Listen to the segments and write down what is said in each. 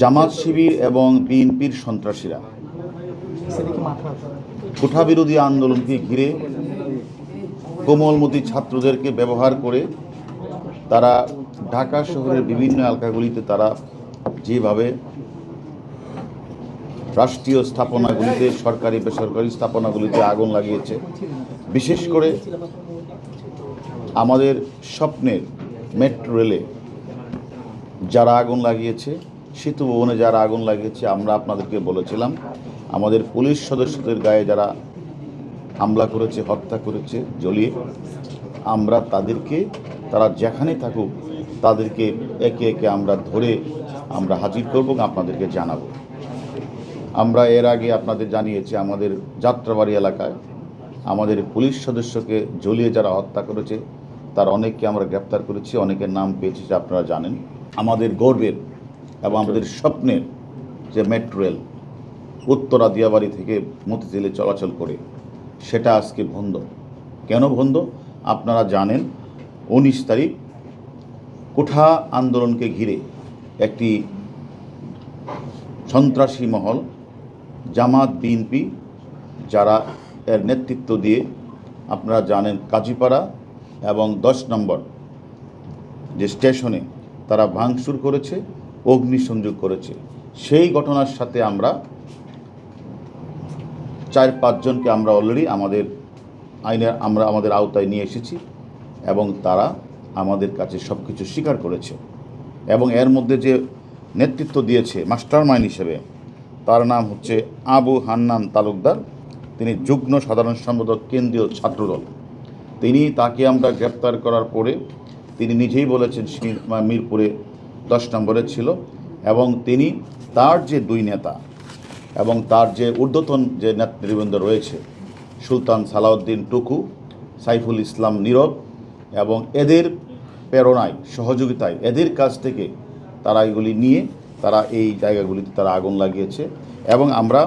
জামাত শিবির এবং বিএনপির সন্ত্রাসীরা। কোঠা বিরোধী আন্দোলনকে ঘিরে কোমলমতি ছাত্রদেরকে ব্যবহার করে তারা ঢাকা শহরের বিভিন্ন এলাকাগুলিতে তারা যেভাবে রাষ্ট্রীয় স্থাপনাগুলিতে, সরকারি, বেসরকারি স্থাপনাগুলিতে আগুন লাগিয়েছে, বিশেষ করে আমাদের স্বপ্নের মেট্রো রেলে যারা আগুন লাগিয়েছে সেতু ভবনে যারা আগুন লাগিয়েছে, আমরা আপনাদেরকে বলেছিলাম, আমাদের পুলিশ সদস্যদের গায়ে যারা হামলা করেছে, হত্যা করেছে, জ্বলিয়ে, আমরা তাদেরকে, তারা যেখানে থাকুক, তাদেরকে একে একে আমরা ধরে আমরা হাজির করব আপনাদেরকে জানাব। আমরা এর আগে আপনাদের জানিয়েছি, আমাদের যাত্রাবাড়ি এলাকায় আমাদের পুলিশ সদস্যকে জ্বলিয়ে যারা হত্যা করেছে, তার অনেককে আমরা গ্রেপ্তার করেছি, অনেকের নাম পেয়েছি আপনারা জানেন। আমাদের গর্বের এবং আমাদের স্বপ্নের যে মেট্রো রেল উত্তরা দিয়াবাড়ি থেকে মতিঝিলে চলাচল করে সেটা আজকে বন্ধ। কেন বন্ধ? আপনারা জানেন উনিশ তারিখ কোঠা আন্দোলনকে ঘিরে একটি সন্ত্রাসী মহল জামাত বিএনপি যারা এর নেতৃত্ব দিয়ে আপনারা জানেন কাজীপাড়া এবং দশ নম্বর যে স্টেশনে তারা ভাঙচুর করেছে অগ্নিসংযোগ করেছে। সেই ঘটনার সাথে আমরা চার পাঁচজনকে আমরা অলরেডি আমাদের আইনে আমরা আমাদের আওতায় নিয়ে এসেছি এবং তারা আমাদের কাছে সব কিছু স্বীকার করেছে। এবং এর মধ্যে যে নেতৃত্ব দিয়েছে মাস্টার মাইন্ড হিসেবে, তার নাম হচ্ছে আবু হান্নান তালুকদার। তিনি যুগ্ম সাধারণ সম্পাদক, কেন্দ্রীয় ছাত্রদল। তিনি তাকে আমরা গ্রেপ্তার করার পরে তিনি নিজেই বলেছেন মিরপুরে দশ নম্বরে ছিল এবং তিনি তার যে দুই নেতা এবং তার যে ঊর্ধ্বতন যে নেতৃবৃন্দ রয়েছে, সুলতান সালাউদ্দিন টুকু, সাইফুল ইসলাম নীরব এবং এদের প্রেরণায়, সহযোগিতায় এদের কাছ থেকে তারা এগুলি নিয়ে তারা এই জায়গাগুলিতে তারা আগুন লাগিয়েছে এবং আমরা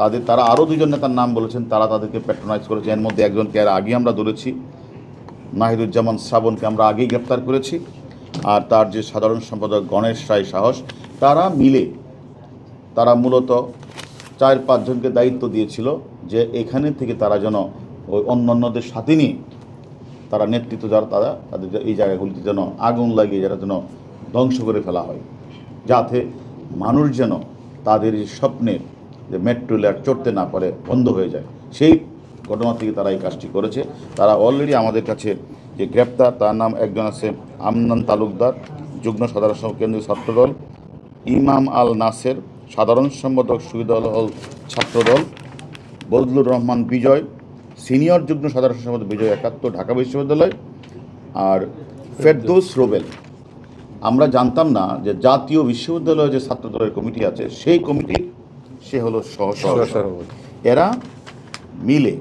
তাদের, তারা আরও দুজন নেতার নাম বলেছেন, তারা তাদেরকে প্যাট্রোনাইজ করেছে। এর মধ্যে একজনকে আর আগে আমরা ধরেছি, নাহিদুজ্জামান শ্রাবণকে আমরা আগেই গ্রেপ্তার করেছি। আর তার যে সাধারণ সম্পাদক গণেশ রায় সাহস, তারা মিলে, তারা মূলত চার পাঁচজনকে দায়িত্ব দিয়েছিল যে এখানে থেকে তারা যেন ওই অন্যান্যদের সাথে নিয়ে তারা নেতৃত্ব যারা, তারা তাদের এই জায়গাগুলিতে যেন আগুন লাগিয়ে যারা যেন ধ্বংস করে ফেলা হয়। যাতে মানুষ যেন তাদের স্বপ্নের যে মেট্রো রেল আর চড়তে না পারে, বন্ধ হয়ে যায়। সেই ঘটনা থেকে তারা এই কাজটি করেছে। তারা অলরেডি আমাদের কাছে যে গ্রেপ্তার তার নাম একজন আছে আমনান তালুকদার যুগ্ম সাধারণ কেন্দ্রীয় ছাত্রদল। ইমাম আল নাসের সাধারণ সম্পাদক সুবিদল হল ছাত্রদল। বদলুর রহমান বিজয় সিনিয়র যুগ্ম সাধারণ সম্পাদক বিজয় একাত্তর ঢাকা বিশ্ববিদ্যালয়। আর ফেরদৌস রোবেল। আমরা জানতাম না যে জাতীয় বিশ্ববিদ্যালয়ে যে ছাত্রদলের কমিটি আছে সেই কমিটির সে হলো সহ। এরা মিলে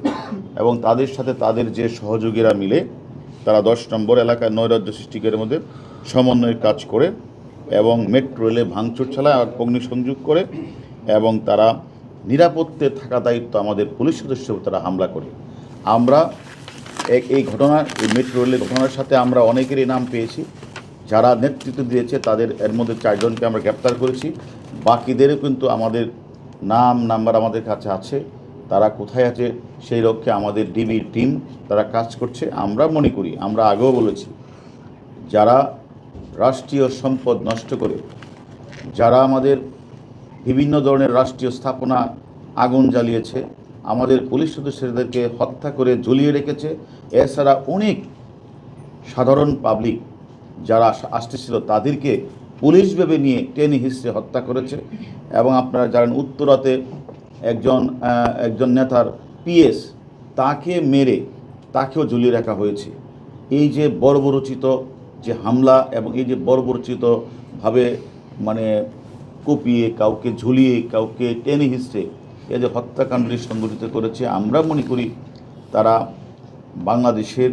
এবং তাদের সাথে তাদের যে সহযোগীরা মিলে তারা দশ নম্বর এলাকায় নৈরাজ্য সৃষ্টিকারের মধ্যে সমন্বয়ের কাজ করে এবং মেট্রো রেলে ভাঙচুর চালায় আর অগ্নিসংযোগ করে এবং তারা নিরাপত্তে থাকা দায়িত্ব আমাদের পুলিশ সদস্য তারা হামলা করে। আমরা এই ঘটনা, এই মেট্রো রেলের ঘটনার সাথে আমরা অনেকেরই নাম পেয়েছি। যারা নেতৃত্ব দিয়েছে, তাদের এর মধ্যে চারজনকে আমরা গ্রেপ্তার করেছি। বাকিদেরও কিন্তু আমাদের নাম, নাম্বার আমাদের কাছে আছে। তারা কোথায় আছে, সেই লক্ষ্যে আমাদের ডিবির টিম তারা কাজ করছে। আমরা মনে করি, আমরা আগেও বলেছি, যারা রাষ্ট্রীয় সম্পদ নষ্ট করে, যারা আমাদের বিভিন্ন ধরনের রাষ্ট্রীয় স্থাপনা আগুন জ্বালিয়েছে, আমাদের পুলিশ সদস্যদেরকে হত্যা করে ঝুলিয়ে রেখেছে, এছাড়া অনেক সাধারণ পাবলিক যারা আস- আসতেছিল, তাদেরকে পুলিশ ভেবে নিয়ে টেনে হিসড়ে হত্যা করেছে। এবং আপনারা জানেন, উত্তরাতে একজন একজন নেতার পিএস তাকে মেরে তাকেও ঝুলিয়ে রাখা হয়েছে। এই যে বর্বরচিত যে হামলা এবং এই যে বর্বরচিতভাবে মানে কুপিয়ে, কাউকে ঝুলিয়ে, কাউকে টেনে হিসড়ে এই যে হত্যাকাণ্ডটি সংগঠিত করেছে, আমরা মনে করি তারা বাংলাদেশের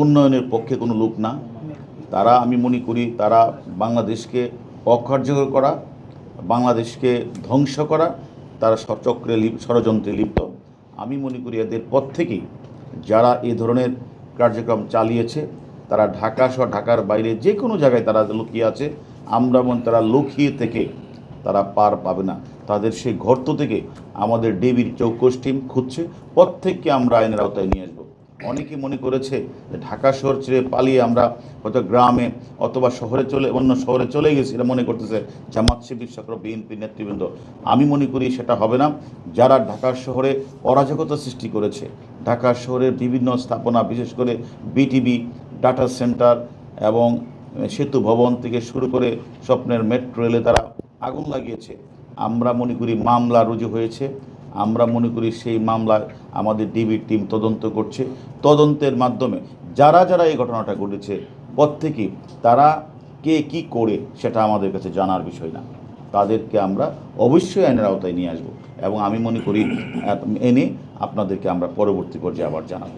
উন্নয়নের পক্ষে কোনো লোক না। তারা, আমি মনে করি তারা বাংলাদেশকে অকার্যকর করা, বাংলাদেশকে ধ্বংস করা তারা সচক্রে চক্রে লিপ- ষড়যন্ত্রে লিপ্ত। আমি মনে করি এদের পর থেকেই যারা এ ধরনের কার্যক্রম চালিয়েছে, তারা ঢাকা সহ ঢাকার বাইরে যে কোনো জায়গায় তারা লুকিয়ে আছে, আমরা মনে তারা লুকিয়ে থেকে তারা পার পাবে না। তাদের সেই ঘর্ত থেকে আমাদের ডেবির চৌকস টিম খুঁজছে প্রত্যেককে আমরা আইনের আওতায় নিয়ে আসব। অনেকে মনে করেছে যে ঢাকা শহর ছেড়ে পালিয়ে আমরা হয়তো গ্রামে অথবা শহরে চলে, অন্য শহরে চলে গেছি এটা মনে করতেছে জামাত শিবির সকল বিএনপি নেতৃবৃন্দ। আমি মনে করি সেটা হবে না। যারা ঢাকার শহরে অরাজকতা সৃষ্টি করেছে, ঢাকা শহরের বিভিন্ন স্থাপনা, বিশেষ করে বিটিবি ডাটা সেন্টার এবং সেতু ভবন থেকে শুরু করে স্বপ্নের মেট্রো রেলে তারা আগুন লাগিয়েছে। আমরা মনে করি মামলা রুজু হয়েছে। আমরা মনে করি সেই মামলায় আমাদের ডিবির টিম তদন্ত করছে। তদন্তের মাধ্যমে যারা যারা এই ঘটনাটা ঘটেছে প্রত্যেকেই তারা কে কি করে সেটা আমাদের কাছে জানার বিষয় না। তাদেরকে আমরা অবশ্যই আইনের আওতায় নিয়ে আসব এবং আমি মনে করি এনে আপনাদেরকে আমরা পরবর্তী পর্যায়ে আবার জানাব।